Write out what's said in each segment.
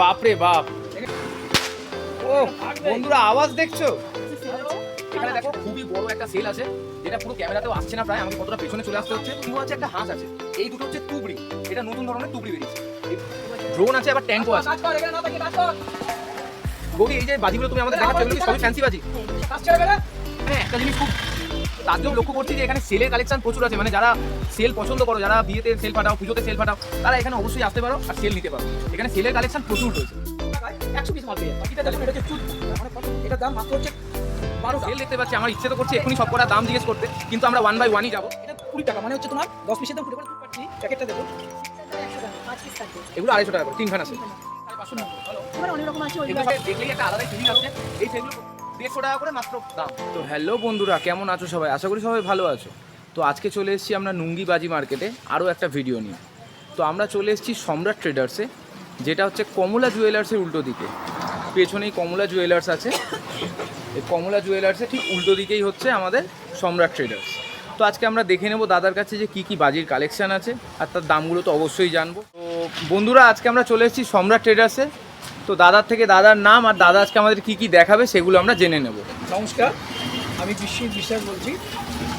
বাপরে বাপ। ও বন্ধুরা আওয়াজ দেখছ? এখানে দেখো খুবই বড় একটা সেল আছে যেটা পুরো ক্যামেরাতেও আসছে না প্রায় আমাকে কতটা পেছনে চলে আসতে হচ্ছে। কিন্তু আছে একটা হাঁস আছে এই দুটো হচ্ছে তুবড়ি এটা নতুন ধরনের তুবড়ি বেরিয়েছে। ড্রোন আছে আবার ট্যাঙ্কও আছে। গৌরী এই যে বাজিগুলো তুমি আমাদের দেখাচ্ছ এগুলো সবই ফ্যান্সি বাজি? হ্যাঁ একটা জিনিস খুব তাতেও লক্ষ্য করছি যে এখানে সেলের কালেকশন প্রচুর আছে। মানে যারা সেল পছন্দ করো যারা বিয়েতে সেল ফাটাও পুজোতে সেল ফাটাও তারা এখানে অবশ্যই আসতে পারো আর সেল নিতে পারো। এখানে সেলের কালেকশন প্রচুর রয়েছে। একশো পিস মাল পেয়ে বাকিটা দেখুন এটা হচ্ছে মানে? এটার দাম মাত্র হচ্ছে বারো সেল দেখতে পাচ্ছি আমার ইচ্ছে তো করছে এক্ষুনি সব কটা দাম জিজ্ঞেস করতে কিন্তু আমরা ওয়ান বাই ওয়ানই যাব। এটা কুড়ি টাকা মানে হচ্ছে তোমার দশ পিসের দাম কুড়ি পাচ্ছি প্যাকেটটা দেখুন এগুলো আড়াইশো টাকা করে তিনখান আছে অনেক রকম আছে এগুলো দেখলেই একটা আলাদাই ফিলিং আসছে। এই সেলগুলো দেড়শো টাকা করে মাত্র দাম। তো হ্যালো বন্ধুরা, কেমন আছো সবাই? আশা করি সবাই ভালো আছো। তো আজকে চলে এসেছি আমরা নুঙ্গি বাজি মার্কেটে আরও একটা ভিডিও নিয়ে। তো আমরা চলে এসেছি সম্রাট ট্রেডার্সে যেটা হচ্ছে কমলা জুয়েলার্সের উল্টো দিকে। পেছনেই কমলা জুয়েলার্স আছে। এই কমলা জুয়েলার্সে ঠিক উল্টো দিকেই হচ্ছে আমাদের সম্রাট ট্রেডার্স তো আজকে আমরা দেখে নেব দাদার কাছে যে কি কি বাজির কালেকশান আছে, আর তার দামগুলো তো অবশ্যই জানব। তো বন্ধুরা, আজকে আমরা চলে এসেছি সম্রাট ট্রেডার্সে তো দাদার থেকে দাদার নাম আর দাদা আজকে আমাদের কি কি দেখাবে সেগুলো আমরা জেনে নেব। নমস্কার আমি বিশ্বজিৎ বিশ্বাস বলছি।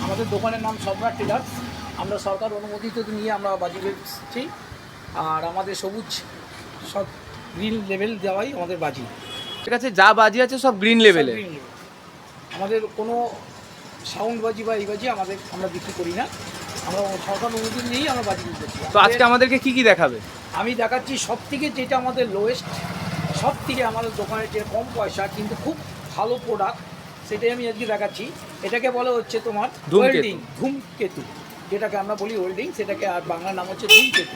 আমাদের দোকানের নাম সম্রাট টেলার্স। আমরা সরকার অনুমোদিত নিয়ে আমরা বাজি বেচছি আর আমাদের সবুজ সব গ্রিন লেভেল দেওয়াই আমাদের বাজি। ঠিক আছে যা বাজি আছে সব গ্রিন লেভেলে আমাদের কোনো সাউন্ড বাজি বা এই বাজি আমাদের আমরা বিক্রি করি না। আমরা সরকার অনুমোদিত নিয়েই আমরা বাজি বিক্রি করছি। তো আজকে আমাদেরকে কি কি দেখাবে? আমি দেখাচ্ছি সব থেকে যেটা আমাদের লোয়েস্ট সব থেকে আমাদের দোকানের যে কম পয়সা কিন্তু খুব ভালো প্রোডাক্ট সেটাই আমি আজকে দেখাচ্ছি। এটাকে বলা হচ্ছে তোমার। ওয়েল্ডিং ধূমকেতু। যেটাকে আমরা বলি ওয়েল্ডিং সেটাকে আর বাংলা নাম হচ্ছে ধূমকেতু।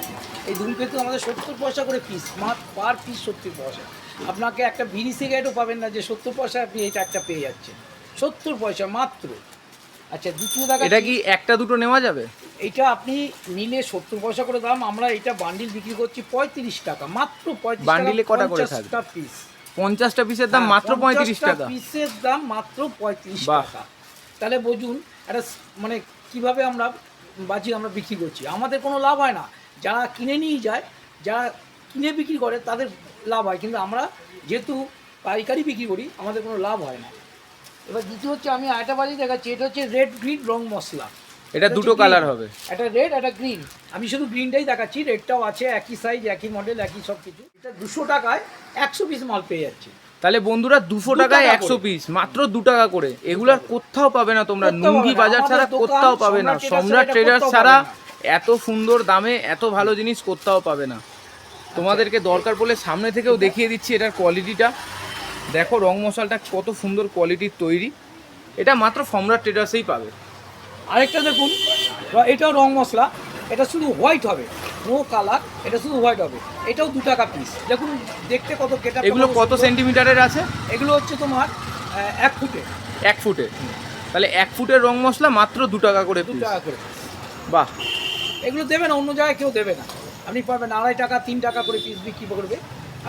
এই ধূমকেতু আমাদের সত্তর পয়সা করে পিস মাত্র পার পিস সত্তর পয়সা। আপনাকে একটা বিড়ি সিগারেটও পাবেন না যে সত্তর পয়সা আপনি এটা একটা পেয়ে যাচ্ছেন। সত্তর পয়সা মাত্র। আচ্ছা দ্বিতীয় দেখা এটা কি একটা দুটো নেওয়া যাবে? এটা আপনি নিলে সত্তর পয়সা করে দাম আমরা এটা বান্ডিল বিক্রি করছি পঁয়ত্রিশ টাকা মাত্র পঁয়ত্রিশ বান্ডিলে কটা করে থাকবে? পিস পঞ্চাশটা পিসের দাম মাত্র পঁয়ত্রিশ টাকা। পিসের দাম মাত্র পঁয়ত্রিশ টাকা। তাহলে বুঝুন একটা মানে কীভাবে আমরা বাজি আমরা বিক্রি করছি? আমাদের কোনো লাভ হয় না। যারা কিনে নিয়ে যায় যারা কিনে বিক্রি করে তাদের লাভ হয়। কিন্তু আমরা যেহেতু পাইকারি বিক্রি করি আমাদের কোনো লাভ হয় না। এবার দ্বিতীয় হচ্ছে আমি আরেকটা বাজি দেখাচ্ছি এটা হচ্ছে রেড গ্রিন রং মশলা। এটা দুটো কালার হবে। একটা রেড একটা গ্রিন আমি শুধু গ্রিনটাই দেখাচ্ছি রেডটাও আছে একই সাইজ একই মডেল একই সব কিছু। এটা দুশো টাকায় একশো পিস মাল পেয়ে যাচ্ছে। তাহলে বন্ধুরা দুশো টাকায় একশো পিস মাত্র দু টাকা করে। এগুলার কোথাও পাবে না তোমরা নুঙ্গি বাজার ছাড়া কোথাও পাবে না। সম্রাট ট্রেডার্স ট্রেডার্স ছাড়া এত সুন্দর দামে এত ভালো জিনিস কোথাও পাবে না। তোমাদেরকে দরকার পড়লে সামনে থেকেও দেখিয়ে দিচ্ছি এটার কোয়ালিটিটা দেখো রং মশালটা কত সুন্দর কোয়ালিটির তৈরি। এটা মাত্র সম্রাট ট্রেডার্সেই পাবে। আরেকটা দেখুন এটাও রং মশলা এটা শুধু হোয়াইট হবে নো কালার এটা শুধু হোয়াইট হবে এটাও দু টাকা পিস দেখুন দেখতে কত কেটা এগুলো কত সেন্টিমিটারের আছে? এগুলো হচ্ছে তোমার এক ফুটে। এক ফুটে। তাহলে এক ফুটের রং মশলা মাত্র দু টাকা করে দু টাকা করে বাহ। এগুলো দেবে না অন্য জায়গায় কেউ দেবে না। আপনি পাবেন আড়াই টাকা তিন টাকা করে পিস বিক্রি করবে।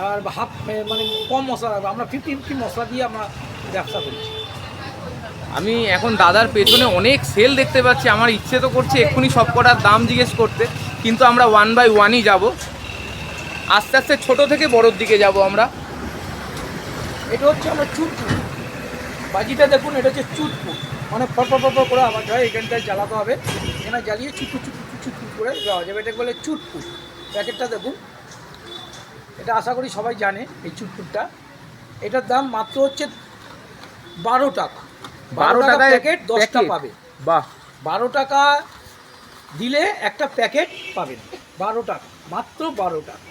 আর হাফ মানে কম মশলা রাখবে আমরা ফিফটি ফিফটি মশলা দিয়ে আমরা ব্যবসা করছি। আমি এখন দাদার পেছনে অনেক সেল দেখতে পাচ্ছি, আমার ইচ্ছে তো করছে এক্ষুনি সব কটার দাম জিজ্ঞেস করতে, কিন্তু আমরা ওয়ান বাই ওয়ানই যাব। আস্তে আস্তে ছোট থেকে বড়োর দিকে যাব আমরা। এটা হচ্ছে আমরা চুটপুর বাজিটা দেখুন, এটা হচ্ছে চুটপুর মানে ফটফট ফটফট করে আওয়াজ হয় এখানটায় জ্বালাতে হবে। এখানে জ্বালিয়ে চুটু চুটু চুটু করে দেওয়া যাবে। এটাকে বলে চুটপুর প্যাকেটটা দেখুন। এটা আশা করি সবাই জানে এই চুটপুরটা এটার দাম মাত্র হচ্ছে বারো টাকা। বারো টাকা প্যাকেট দশটা পাবে। বাহ। বারো টাকা দিলে একটা প্যাকেট পাবেন। বারো টাকা মাত্র বারো টাকা।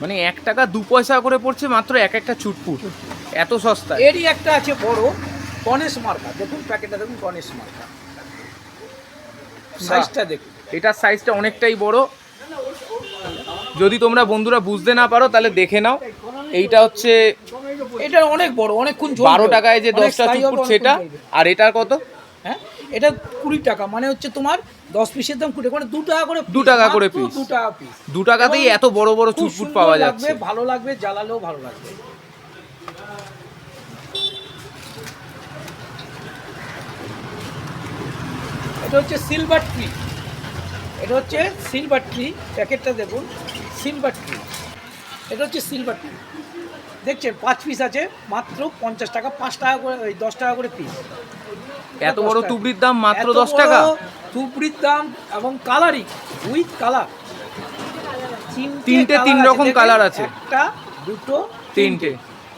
মানে এক টাকা দু পয়সা করে পড়ছে মাত্র এক একটা চুটপুট। এত সস্তা এরই একটা আছে বড় গণেশ মার্কা। দেখুন প্যাকেটটা দেখুন গণেশ মার্কা। সাইজটা দেখুন। এটার সাইজটা অনেকটাই বড়। যদি তোমরা বন্ধুরা বুঝতে না পারো তাহলে দেখে নাও। এইটা হচ্ছে এটা অনেক বড় অনেকক্ষণ। বারো টাকায় যে দশটা অনেকক্ষণ সেটা আর এটার কত? হ্যাঁ এটা কুড়ি টাকা মানে হচ্ছে তোমার দশ পিসের দাম কুড়ি মানে দু টাকা করে দু টাকা করে piece। দু টাকা পিস দু টাকাতেই এত বড় বড় চুটপুট পাওয়া যাচ্ছে। ভালো লাগবে জ্বালালেও ভালো লাগবে। এটা হচ্ছে সিলভার ট্রি এটা হচ্ছে সিলভার ট্রি প্যাকেটটা দেখুন সিলভার ট্রি এটা হচ্ছে সিলভার টুল দেখছেন পাঁচ পিস আছে মাত্র পঞ্চাশ টাকা পাঁচ টাকা করে ওই দশ টাকা করে পিস এত বড় তুবড়ির দাম মাত্র দশ টাকা? তুবড়ির দাম এবং কালারিং উইথ কালার তিনটে তিন রকম কালার আছে। একটা দুটো তিনটে।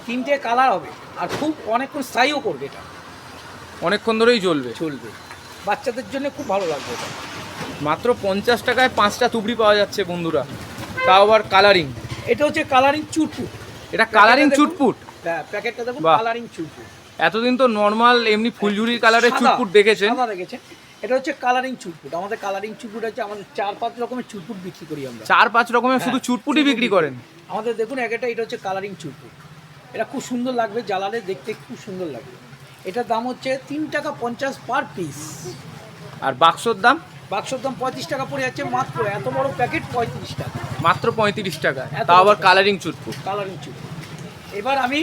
তিনটে কালার হবে। আর খুব অনেকক্ষণ স্থায়ীও করবে এটা। অনেকক্ষণ ধরেই জ্বলবে চলবে। বাচ্চাদের জন্য খুব ভালো লাগবে এটা। মাত্র পঞ্চাশ টাকায় পাঁচটা তুবড়ি পাওয়া যাচ্ছে বন্ধুরা। তাও আবার কালারিং এটা হচ্ছে কালারিং চুটপুট। এটা কালারিং চুটপুট? হ্যাঁ প্যাকেটটা দেখুন কালারিং চুটপুট। এতদিন তো নর্মাল এমনি ফুলঝুরির কালারের চুটপুট দেখেছেন। দেখেছেন। এটা হচ্ছে কালারিং চুটপুট। আমাদের কালারিং চুটপুট হচ্ছে আমাদের চার পাঁচ রকমের চুটপুট বিক্রি করি আমরা। চার পাঁচ রকমের শুধু চুটপুটই বিক্রি করেন। আমাদের দেখুন এক একটা এটা হচ্ছে কালারিং চুটপুট। এটা খুব সুন্দর লাগবে জ্বালালে দেখতে খুব সুন্দর লাগবে। এটার দাম হচ্ছে তিন টাকা পঞ্চাশ পার পিস আর বাক্সর দাম? বাক্সর দাম পঁয়ত্রিশ টাকা পড়ে যাচ্ছে মাত্র এত বড় প্যাকেট পঁয়ত্রিশ টাকা। মাত্র পঁয়ত্রিশ টাকা। এত আবার কালারিং চুটপুট কালারিং চুটপুট এবার আমি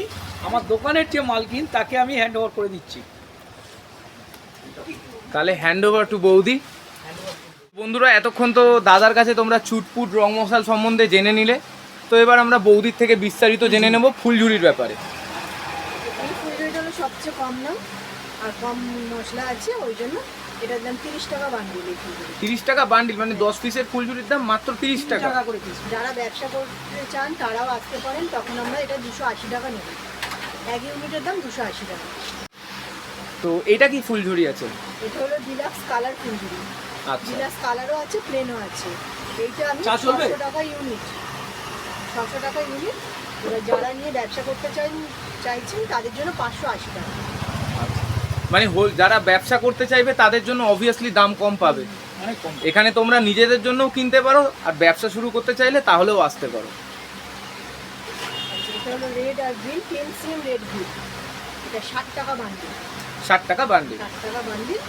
আমার দোকানের যে মালকিন তাকে আমি হ্যান্ড ওভার করে দিচ্ছি। তাহলে হ্যান্ড ওভার টু বৌদি। বন্ধুরা এতক্ষণ তো দাদার কাছে তোমরা চুটপুট রং মশাল সম্বন্ধে জেনে নিলে। তো এবার আমরা বৌদির থেকে বিস্তারিত জেনে নেব ফুলঝুরির ব্যাপারে। এই ফুলঝুরিটা হলো সবচেয়ে কম দাম আর কম মশলা আছে ওই জন্য এটার দাম তিরিশ টাকা বান্ডিল তিরিশ টাকা বান্ডিল মানে দশ পিসের ফুলঝুরির দাম মাত্র তিরিশ টাকা। টাকা করে পিস যারা ব্যবসা করতে চান তারাও আসতে পারেন তখন আমরা এটা দুশো আশি টাকা নেব। এক ইউনিটের দাম দুশো আশি টাকা। তো এটা কি ফুলঝুরি আছে? এটা হলো ডিলাক্স কালার ফুলঝুরি আচ্ছা। ডিলাক্স কালারও আছে প্লেনও আছে। এইটা আমি? ছশো টাকা ইউনিট ছশো টাকা ইউনিট এবার যারা নিয়ে ব্যবসা করতে চান চাইছেন তাদের জন্য পাঁচশো আশি টাকা। মানে হোল- যারা ব্যবসা করতে চাইবে তাদের জন্য অবভিয়াসলি দাম কম পাবে। এখানে তোমরা নিজেদের জন্যও কিনতে পারো আর ব্যবসা শুরু করতে চাইলে তাহলেও আসতে পারো। আচ্ছা ষাট টাকা বান্ডিল ষাট টাকা বান্ডিল ষাট টাকা বান্ডিল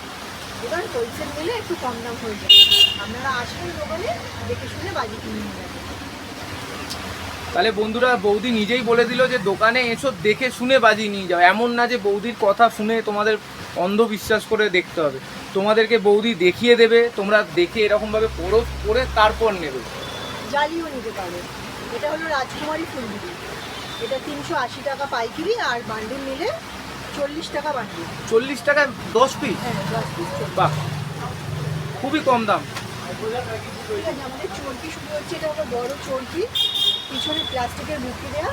এবার হোলসেল নিলে একটু কম দাম হয়ে যাবে। আপনারা আসবেন দোকানে দেখে শুনে বাজি কিনে নিয়ে যাবেন। তাহলে বন্ধুরা বৌদি নিজেই বলে দিল যে দোকানে এসো দেখে শুনে বাজি নিয়ে যাও। এমন না যে বৌদির কথা শুনে তোমাদের অন্ধবিশ্বাস করে দেখতে হবে। তোমাদেরকে বৌদি দেখিয়ে দেবে তোমরা দেখে এরকমভাবে পড়ো পড়ে তারপর নেবে। জালিও নিতে পারেন এটা হলো রাজকুমারী ফুলগুলি এটা তিনশো আশি টাকা পাইকিরি আর বান্ডিল নিলে চল্লিশ টাকা বান্ডিল। চল্লিশ টাকা দশ পিস হ্যাঁ দশ পিস বাহ। খুবই কম দাম। আমাদের চর্কি শুরু হচ্ছে। এটা হলো বড় চর্কি। পিছনে প্লাস্টিকের মুখি দেওয়া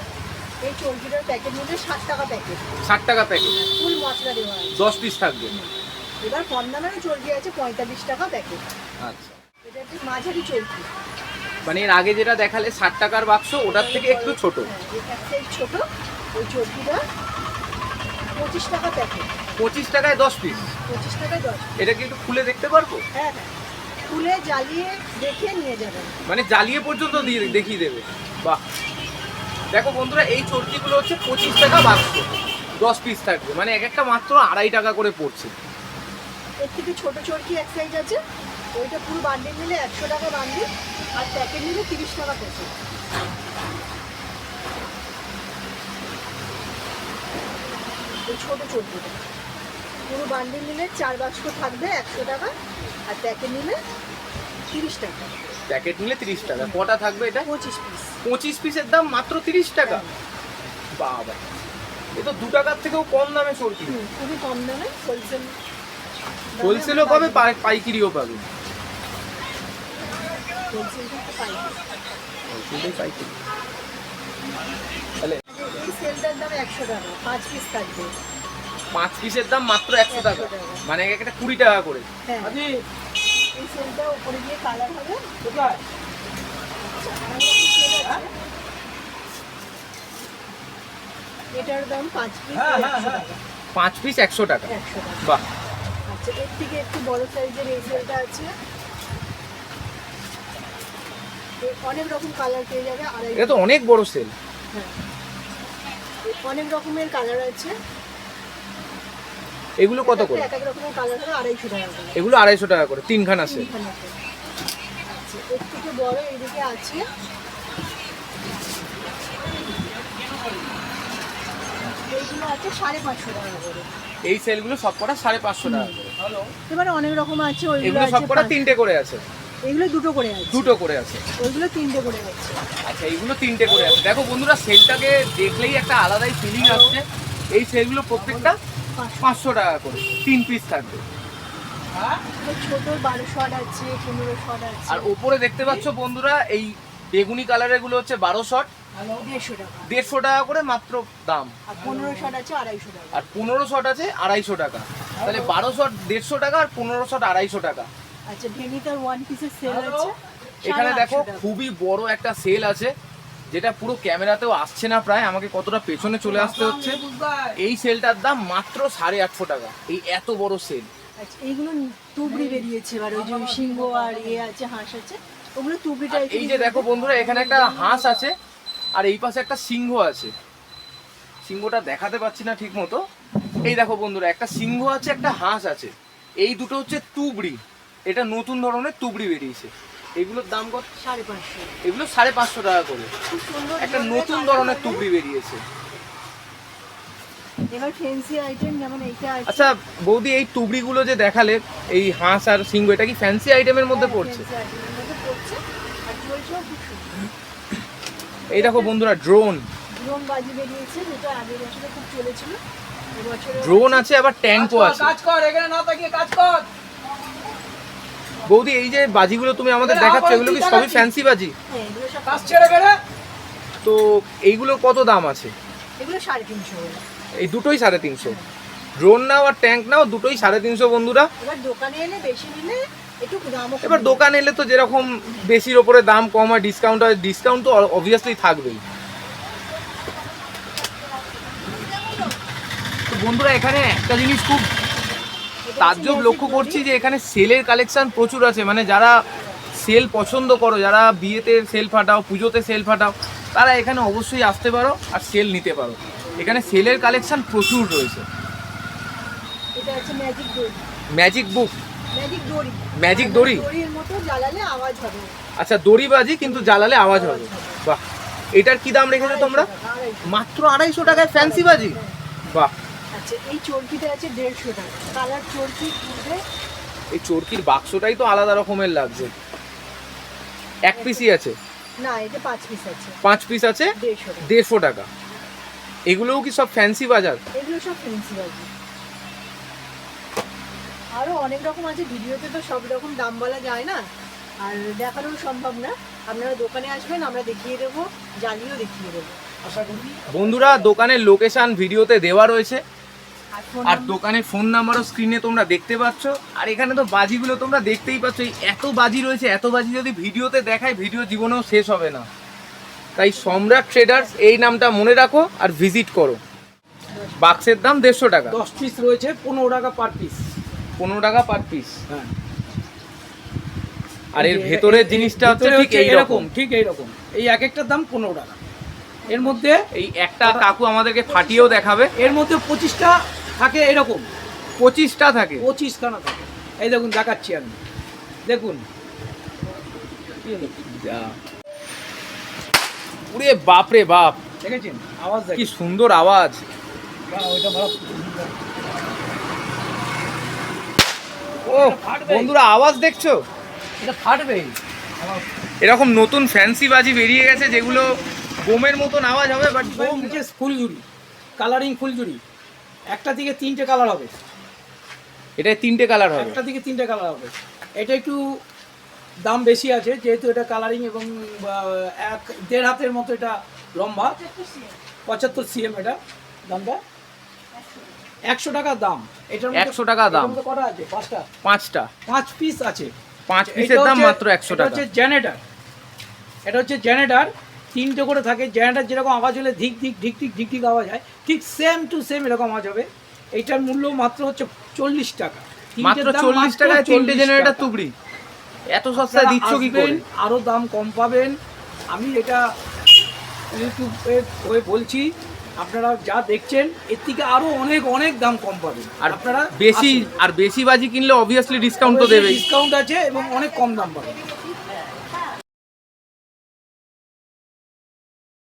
এই চর্কিটার প্যাকেট নিলে ষাট টাকা প্যাকেট। ষাট টাকা প্যাকেট। ফুল মশলা দেওয়া আছে। দশ পিস থাকবে। এবার কম দামেরও চর্কি আছে পঁয়তাল্লিশ টাকা প্যাকেট। আচ্ছা। এটা একটি মাঝারি চর্কি মানে এর আগে যেটা দেখালে ষাট টাকার বাক্স ওটার থেকে একটু ছোট। হ্যাঁ ছোট ওই চর্কিটা পঁচিশ টাকা প্যাকেট। পঁচিশ টাকায় দশ পিস পঁচিশ টাকায় দশ এটা কি একটু খুলে দেখতে পারব? হ্যাঁ হ্যাঁ। খুলে জ্বালিয়ে দেখে নিয়ে যাবেন। মানে জ্বালিয়ে পর্যন্ত দিয়ে দেখিয়ে দেবে। বাহ। দেখো বন্ধুরা, এই চর্কিগুলো হচ্ছে পঁচিশ টাকা বাক্স দশ পিস থাকবে। মানে এক একটা মাত্র আড়াই টাকা করে পড়ছে। এর থেকে ছোট চর্কি এক সাইজ আছে। ওইটা পুরো বান্ডিল নিলে একশো টাকা বান্ডিল আর প্যাকেট নিলে তিরিশ টাকা এই ছোট চর্কিটা। পুরো বান্ডিল নিলে চার বাক্স থাকবে একশো টাকা, আর প্যাকেট নিলে তিরিশ টাকা। প্যাকেট নিলে তিরিশ টাকা। কটা থাকবে এটা? পঁচিশ পিস পঁচিশ পিসের দাম মাত্র তিরিশ টাকা? বাবা। এ তো দু টাকার থেকেও কম দামে হুম, খুবই কম দামে হোলসেল হোলসেলও পাবে পাইকিরিও পাবে। হোলসেল থেকে পাই হোলসেলটাই পাইকিরি। তাহলে সেলটার দাম একশো টাকা পাঁচ পিস থাকবে। পাঁচ পিসের দাম মাত্র একশো টাকা। মানে একটা কুড়ি টাকা করে। হ্যাঁ। এই সেলটা উপরে দিয়ে কালার হবে। কোথায়? এটার দাম পাঁচ পিস হ্যাঁ, হ্যাঁ, হ্যাঁ। পাঁচ পিস একশো টাকা। একশো টাকা। বাহ। আচ্ছা এর থেকে একটু বড় সাইজের এই সেলটা আছে। অনেক রকম কালার পেয়ে যাবে এটা তো অনেক বড় সেল হ্যাঁ। অনেক রকমের কালার আছে। এগুলো কত করে? এগুলো আড়াইশো টাকা করে তিনখানা। আচ্ছা করে। এই সেলগুলো সব কটা সাড়ে পাঁচশো টাকা করে। এবারে অনেক রকম আছে এগুলো সব কটা তিনটে করে আছে। এগুলো দুটো করে আছে। দুটো করে আছে। ওইগুলো তিনটে করে আছে। আচ্ছা এইগুলো তিনটে করে আছে। দেখো বন্ধুরা সেলটাকে দেখলেই একটা আলাদাই ফিলিং আসছে। এই সেলগুলো প্রত্যেকটা পাঁচশো টাকা করে তিন পিস থাকবে। আছে আর ওপরে দেখতে পাচ্ছ বন্ধুরা এই বেগুনি কালারেরগুলো হচ্ছে বারো শট। দেড়শো টাকা। করে মাত্র দাম। আর পনেরো শট আছে আড়াইশো টাকা। আর পনেরো শট আছে আড়াইশো টাকা। তাহলে বারো শট দেড়শো টাকা আর পনেরো শট আড়াইশো টাকা। আচ্ছা ভেনিতার ওয়ান পিসের সেল আছে? এখানে দেখো খুবই বড় একটা সেল আছে। যেটা পুরো ক্যামেরাতেও আসছে না প্রায় আমাকে কতটা পেছনে চলে আসতে হচ্ছে। এই সেলটার দাম মাত্র সাড়ে আটশো টাকা। এই এত বড় সেল। আচ্ছা এইগুলো তুবড়ি বেরিয়েছে এবার ওই যে সিংহ আর ইয়ে আছে হাঁস আছে ওগুলো এই যে দেখো বন্ধুরা এখানে একটা হাঁস আছে আর এই পাশে একটা সিংহ আছে। সিংহটা দেখাতে পাচ্ছি না ঠিক মতো এই দেখো বন্ধুরা একটা সিংহ আছে একটা হাঁস আছে। এই দুটো হচ্ছে তুবড়ি। এটা নতুন ধরনের তুবড়ি বেরিয়েছে। এগুলোর দাম কত? সাড়ে পাঁচশো। এগুলো সাড়ে পাঁচশো টাকা করে। খুব সুন্দর একটা নতুন ধরনের। তুবড়ি বেরিয়েছে। এবার ফ্যান্সি আইটেম যেমন এইটা আচ্ছা বৌদি এই তুবড়িগুলো যে দেখালে এই হাঁস আর সিংহ এটা কি ফ্যান্সি আইটেমের মধ্যে পড়ছে? fancy item এর মধ্যে পড়ছে। আর চলছেও খুব সুন্দর। এই দেখো বন্ধুরা ড্রোন ড্রোন বাজি বেরিয়েছে যেটা আগের বছরে খুব চলেছিল। ড্রোন আছে আবার ট্যাঙ্কও আছে। কাজ কর এখানে না তাকিয়ে কাজ কর। বৌদি এই যে বাজিগুলো তুমি আমাদের দেখাচ্ছ এগুলো কি সবই? ফ্যান্সি বাজি? হ্যাঁ তো এইগুলোর কত দাম আছে? এই দুটোই সাড়ে তিনশো। ড্রোন নাও আর ট্যাঙ্ক নাও দুটোই সাড়ে তিনশো বন্ধুরা। এবার দোকানে এলে বেশি নিলে একটু দামও কমে। এবার দোকান এলে তো যেরকম বেশির ওপরে দাম কম হয় ডিসকাউন্ট হয় ডিসকাউন্ট তো অবভিয়াসলি থাকবেই। তো বন্ধুরা এখানে একটা জিনিস খুব তাজ্জব লক্ষ্য করছি যে এখানে সেলের কালেকশন প্রচুর আছে। মানে যারা সেল পছন্দ করো যারা বিয়েতে সেল ফাটাও পুজোতে সেল ফাটাও তারা এখানে অবশ্যই আসতে পারো আর সেল নিতে পারো। এখানে সেলের কালেকশন প্রচুর রয়েছে। ম্যাজিক বুক ম্যাজিক দড়ি। আর দড়ি? আচ্ছা দড়িবাজি কিন্তু জ্বালালে আওয়াজ হবে। বাহ। এটার কি দাম রেখেছো তোমরা? মাত্র আড়াইশো টাকায় ফ্যান্সি বাজি? বাহ। আচ্ছা এই চরকিটা আছে দেড়শো টাকা। কালার চরকি কিনবে। এই চরকির বাক্সটাই তো আলাদা রকমের লাগছে। এক পিসই আছে? না এটা পাঁচ পিস আছে। পাঁচ পিস আছে? দেড়শো টাকা। দেড়শো টাকা। এগুলোও কি সব ফ্যান্সি বাজার? এগুলো সব ফেন্সি বাজি আরও অনেক রকম আছে। ভিডিওতে তো সব রকম দাম বলা যায় না। আর দেখানো সম্ভব না। আপনারা দোকানে আসবেন আমরা দেখিয়ে দেবো জ্বালিয়েও দেখিয়ে দেবো। আশা করি। বন্ধুরা দোকানের লোকেশন ভিডিওতে দেওয়া রয়েছে। আর দোকানের ফোন নাম্বারও স্ক্রিনে তোমরা দেখতে পাচ্ছ। আর এখানে তো বাজিগুলো তোমরা দেখতেই পাচ্ছ। এই এত বাজি রয়েছে এত বাজি যদি ভিডিওতে দেখায় ভিডিও জীবনেও শেষ হবে না। তাই সম্রাট ট্রেডার্স এই নামটা মনে রাখো আর ভিজিট করো। বাক্সের দাম দেড়শো টাকা। দশ পিস রয়েছে পনেরো টাকা পার পিস পনেরো টাকা পার পিস হ্যাঁ। আর এর ভেতরের জিনিসটা হচ্ছে ঠিক এইরকম। ঠিক এইরকম। এই এক একটার দাম পনেরো টাকা। এর মধ্যে এই একটা কাকু আমাদেরকে ফাটিয়েও দেখাবে। এর মধ্যে পঁচিশটা থাকে এরকম। পঁচিশটা থাকে। পঁচিশখানা থাকে। এই দেখুন দেখাচ্ছি আমি। দেখুন? যা। উরে বাপ দেখেছেন? আওয়াজ কি সুন্দর আওয়াজ। ওইটা ও বন্ধুরা আওয়াজ দেখছ? এটা ফাটবে। এরকম নতুন ফ্যান্সি বাজি বেরিয়ে গেছে যেগুলো বোমের মতন আওয়াজ হবে বাট বোম ফুলঝুরি। কালারিং ফুলঝুরি। একটা থেকে তিনটে কালার হবে। এটা তিনটে কালার হবে। একটা থেকে তিনটে কালার হবে। এটা একটু দাম বেশি আছে যেহেতু এটা কালারিং এবং এক দেড় হাতের মতো এটা লম্বা। পঁচাত্তর সিএম এটা দামটা। একশো টাকার দাম। এটার একশো 100 টাকা দাম। কটা আছে? পাঁচটা। পাঁচটা। পাঁচ পিস আছে। পাঁচ পিসের দাম মাত্র একশো টাকা। হচ্ছে জেনারেটার এটা হচ্ছে জেনারেটার তিনটে করে থাকে জেনারেটার যেরকম আওয়াজ হলে ধিক ধিক ধিক ধিক ধিক ধিক আওয়াজ হয় ঠিক সেম টু সেম এরকম আওয়াজ হবে। এইটার মূল্য মাত্র হচ্ছে চল্লিশ টাকা। মাত্র চল্লিশ টাকায় তিনটে 40 জেনারেটর। তুবড়ি। এত সস্তায় দিচ্ছ কি করে? দাম কম পাবেন। আমি এটা ইউটিউবে হয়ে বলছি আপনারা যা দেখছেন এর থেকে আরও অনেক অনেক দাম কম পাবেন। আর আপনারা বেশি আর বেশি বাজি কিনলে অবভিয়াসলি ডিসকাউন্ট তো দেবে ডিসকাউন্ট আছে এবং অনেক কম দাম পাবেন।